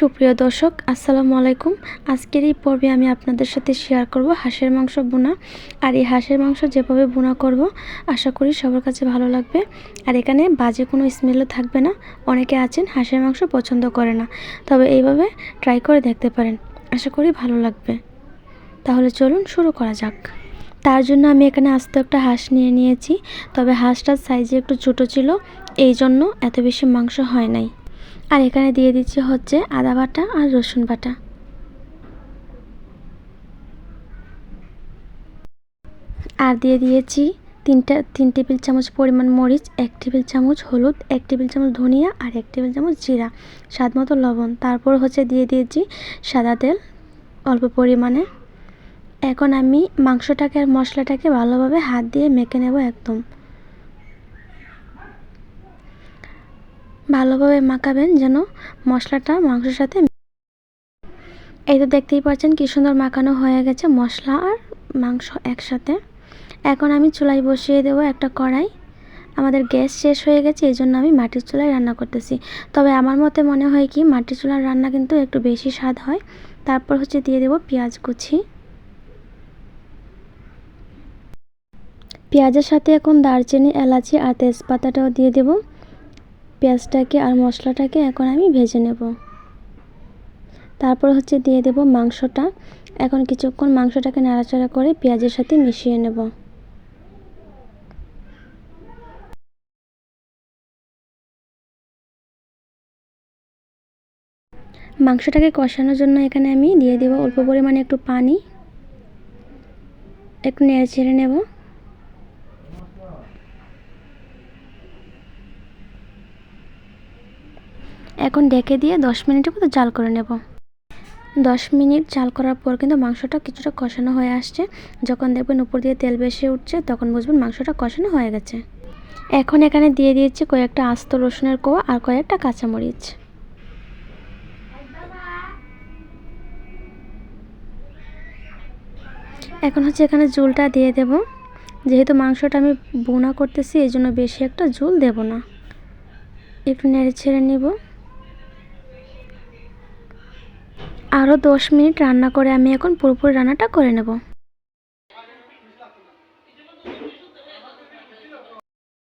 সুপ্রিয় দর্শক, আসসালামু আলাইকুম। আজকের এই পর্বে আমি আপনাদের সাথে শেয়ার করব হাঁসের মাংস বোনা আর এই হাঁসের মাংস যেভাবে বোনা করব, আশা করি সবার কাছে ভালো লাগবে। আর এখানে বাজে কোনো স্মেলও থাকবে না। অনেকে আছেন হাঁসের মাংস পছন্দ করে না। তবে এইভাবে ট্রাই করে দেখতে পারেন। আশা করি ভালো লাগবে। তাহলে চলুন শুরু করা যাক। তার জন্য আমি এখানে আস্ত একটা হাঁস নিয়ে নিয়েছি। তবে হাঁসটার সাইজে একটু ছোটো ছিল। এই জন্য এত বেশি মাংস হয় নাই। আর এখানে দিয়ে দিচ্ছি হচ্ছে আদা বাটা আর রসুন বাটা। আর দিয়ে দিয়েছি তিনটা, তিন টেবিল চামচ পরিমাণ মরিচ, এক টেবিল চামচ হলুদ, এক টেবিল চামচ ধনিয়া আর এক টেবিল চামচ জিরা, স্বাদ মতো লবণ। তারপর হচ্ছে দিয়ে দিয়েছি সাদা তেল অল্প পরিমাণে। এখন আমি মাংসটাকে আর মশলাটাকে ভালোভাবে হাত দিয়ে মেখে নেব একদম। ভালোভাবে মাখাবেন যেন মশলাটা মাংসের সাথে এই তো দেখতেই পাচ্ছেন কি সুন্দর মাখানো হয়ে গেছে মশলা আর মাংস একসাথে। এখন আমি চুলায় বসিয়ে দেবো একটা কড়াই। আমাদের গ্যাস শেষ হয়ে গেছে, এই জন্য আমি মাটির চুলায় রান্না করতেছি। তবে আমার মতে মনে হয় কি, মাটির চুলার রান্না কিন্তু একটু বেশি স্বাদ হয়। তারপর হচ্ছে দিয়ে দেবো পেঁয়াজ কুচি। পেঁয়াজের সাথে এখন দারচিনি, এলাচি আর তেজপাতাটাও দিয়ে দেবো। পেঁয়াজটাকে আর মশলাটাকে এখন আমি ভেজে নেব। তারপর হচ্ছে দিয়ে দেব মাংসটা। এখন কিছুক্ষণ মাংসটাকে নাড়াচাড়া করে পেঁয়াজের সাথে মিশিয়ে নেব। মাংসটাকে কষানোর জন্য এখানে আমি দিয়ে দেবো অল্প পরিমাণে একটু পানি। একটু নেড়ে ছেড়ে নেব। এখন ডেকে দিয়ে দশ মিনিটের মতো জাল করে নেব। দশ মিনিট জাল করার পর কিন্তু মাংসটা কিছুটা কষানো হয়ে আসছে। যখন দেখবেন উপর দিয়ে তেল বেশি উঠছে, তখন বুঝবেন মাংসটা কষানো হয়ে গেছে। এখন এখানে দিয়ে দিয়েছি কয়েকটা আস্ত রসুনের কোয়া আর কয়েকটা কাঁচামরিচ। এখন হচ্ছে এখানে জুলটা দিয়ে দেব। যেহেতু মাংসটা আমি বোনা করতেছি এই জন্য বেশি একটা জুল দেব না। একটু নেড়ে ছেড়ে নেব। আরও দশ মিনিট রান্না করে আমি এখন পুরোপুরি রান্নাটা করে নেব।